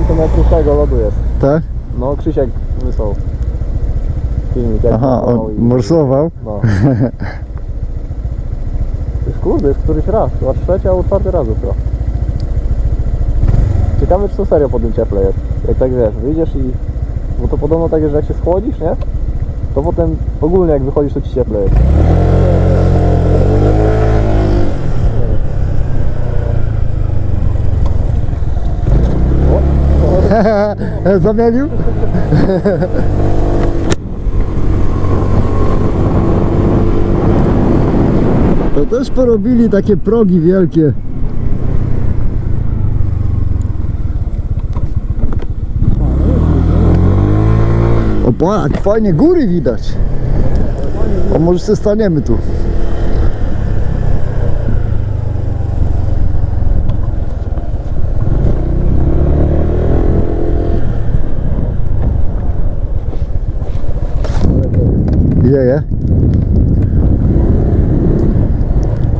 cm tego lodu jest. Tak? No Krzysiek wysłał filmik jak Aha, morsował on i- morsował. No. Już kurde, jest któryś raz, chyba trzeci albo czwarty raz już chyba. Ciekawe czy to serio po tym cieple jest. Jak tak wiesz, wyjdziesz i... Bo to podobno tak jest, że jak się schłodzisz, nie? To potem ogólnie jak wychodzisz to ci cieple jest. Zamienił? To też porobili takie progi wielkie. O, fajnie góry widać. O, może się staniemy tu.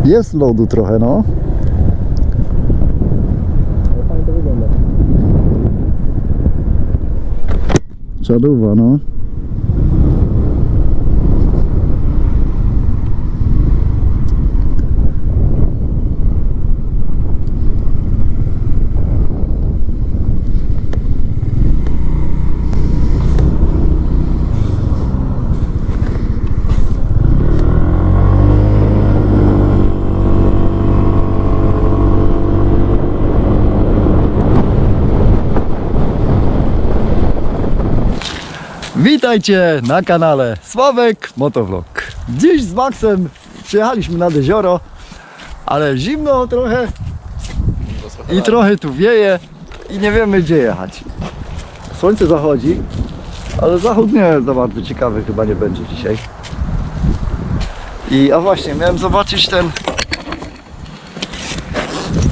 Jest lodu trochę, no. Fajnie to wygląda. Czadowa, no. Witajcie na kanale Sławek Motovlog. Dziś z Maxem przyjechaliśmy nad jezioro, ale zimno trochę i trochę tu wieje i nie wiemy gdzie jechać. Słońce zachodzi, ale zachód nie za bardzo ciekawy chyba nie będzie dzisiaj. I a właśnie, miałem zobaczyć ten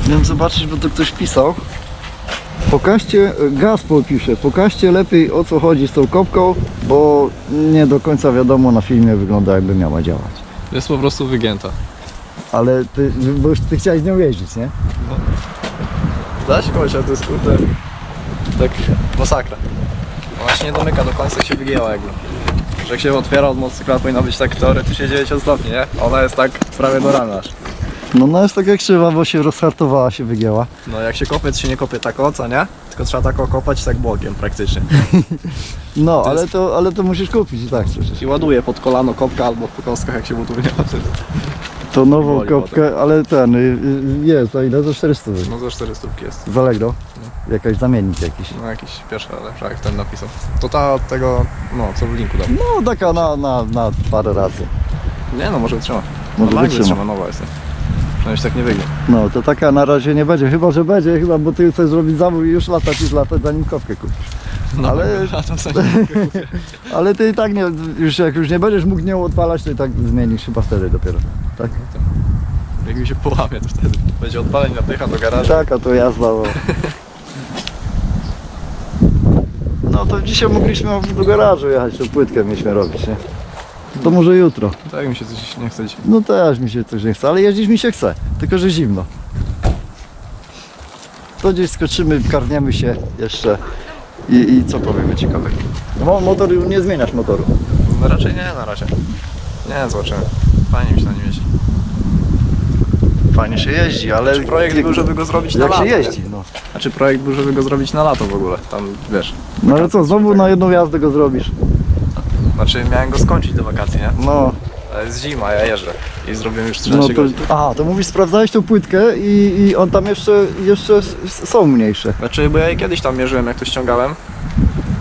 Miałem zobaczyć, bo to ktoś pisał Pokażcie, Gaspol pisze, pokażcie lepiej o co chodzi z tą kopką, bo nie do końca wiadomo na filmie wygląda jakby miała działać. Jest po prostu wygięta. Ale ty, bo już ty chciałeś z nią jeździć, nie? Da się kogoś, ale to jest kurde... Tak masakra. Ona się nie domyka do końca się wygięła jakby. Że jak się otwiera od motocykla powinna być tak teoretycznie 90 stopni, nie? Ona jest tak prawie do rana aż. No no jest taka krzywa, bo się rozhartowała, się wygięła. No jak się kopie, to się nie kopie tak o co, nie? Tylko trzeba tak okopać tak bokiem praktycznie. No, To ale, jest- to, ale to musisz kupić i tak przecież. I ładuje pod kolano kopka albo po kostkach jak się wtedy. To nową kopkę, ale ten, y, y, jest, za ile? Za 400 zł. No za 400 jest. Z Allegro? Jakaś zamiennik jakiś. No jakiś pierwsza lepsza jak ten napisał. To ta od tego, no co w linku dał. No taka na, na, na parę razy. Nie no, może wytrzyma. Może no, wytrzyma. wytrzyma, nowa jest. Przynajmniej tak nie wyginie. No to taka na razie nie będzie, chyba że będzie, chyba, bo ty chcesz zrobić zawód i już latać i latać zanim kopkę kupisz. No, Ale- Ale ty i tak nie, już jak już nie będziesz mógł nią odpalać, to i tak zmienisz chyba wtedy dopiero. Tak? Jak mi się połamie, to wtedy będzie odpaleń napycha do garażu. Tak, a to jazda. Bo... No to dzisiaj mogliśmy do garażu jechać, to płytkę mieliśmy robić, nie? To może jutro. Tak mi się coś nie chce dzisiaj. No też mi się coś nie chce, ale jeździć mi się chce, tylko że zimno. To gdzieś skoczymy, karniemy się jeszcze i, i co powiemy ciekawego. No, motor, nie zmieniasz motoru. No raczej nie na razie. Nie, zobaczymy. Fajnie mi się na nim jeździ. Fajnie się jeździ, ale... Znaczy projekt był, żeby go zrobić na Jak lato. się nie? jeździ, no. Znaczy projekt był, żeby go zrobić na lato w ogóle. Tam wiesz. No ale co, znowu na jedną jazdę go zrobisz? Znaczy miałem go skończyć do wakacji, nie? No, Ale jest zima, ja jeżdżę. I zrobiłem już 13 no to... godzin. Aha, to mówisz, sprawdzałeś tą płytkę i, i on tam jeszcze, jeszcze s- s- są mniejsze. Znaczy, bo ja jej kiedyś tam mierzyłem, jak to ściągałem.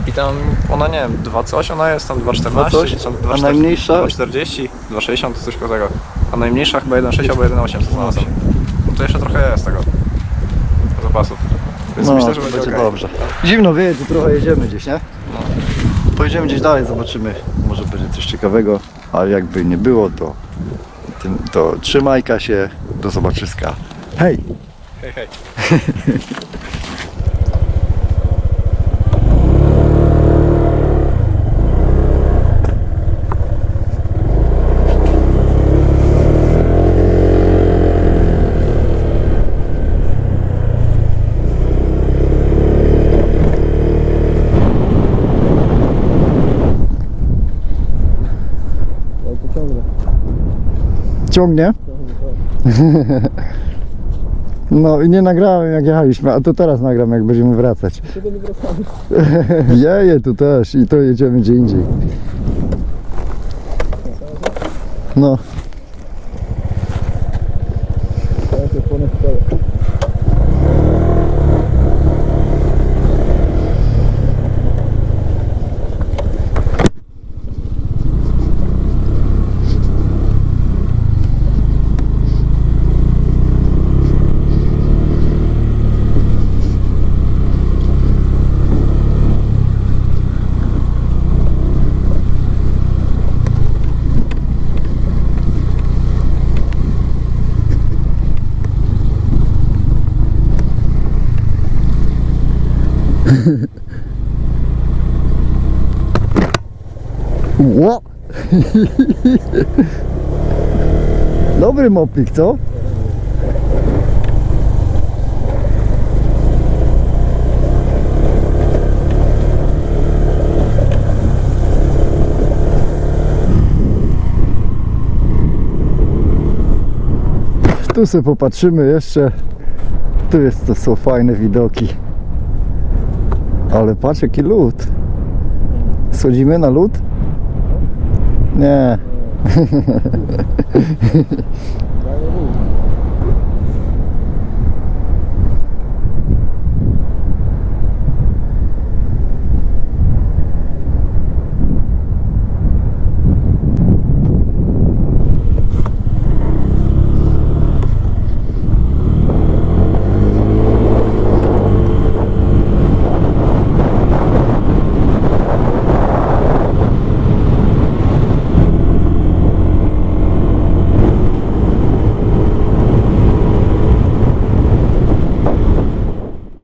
I tam ona nie wiem, 2 coś ona jest, tam 2,14 coś? czy tam A 2,40, najmniejsza? 2,40, 2,60 coś koło tego. A najmniejsza chyba 1,6 albo 1,8 znalazłem. No to jeszcze trochę jest tego zapasu. Więc No, myślę, że to będzie, będzie okej. dobrze. Zimno wieje, to trochę jedziemy gdzieś, nie? No. Pojedziemy gdzieś dalej, zobaczymy, może będzie coś ciekawego, a jakby nie było, to, to trzymajka się, do zobaczyska. Hej! Hej, hej. Ciągnie? No i nie nagrałem jak jechaliśmy, a to teraz nagram jak będziemy wracać. Jeje tu też i to jedziemy gdzie indziej. No, Ło! Dobry moplik, co? Tu sobie popatrzymy jeszcze. Tu jest to są fajne widoki. Ale patrz jaki lód. Schodzimy na lód? Nie. Ja nie mówię.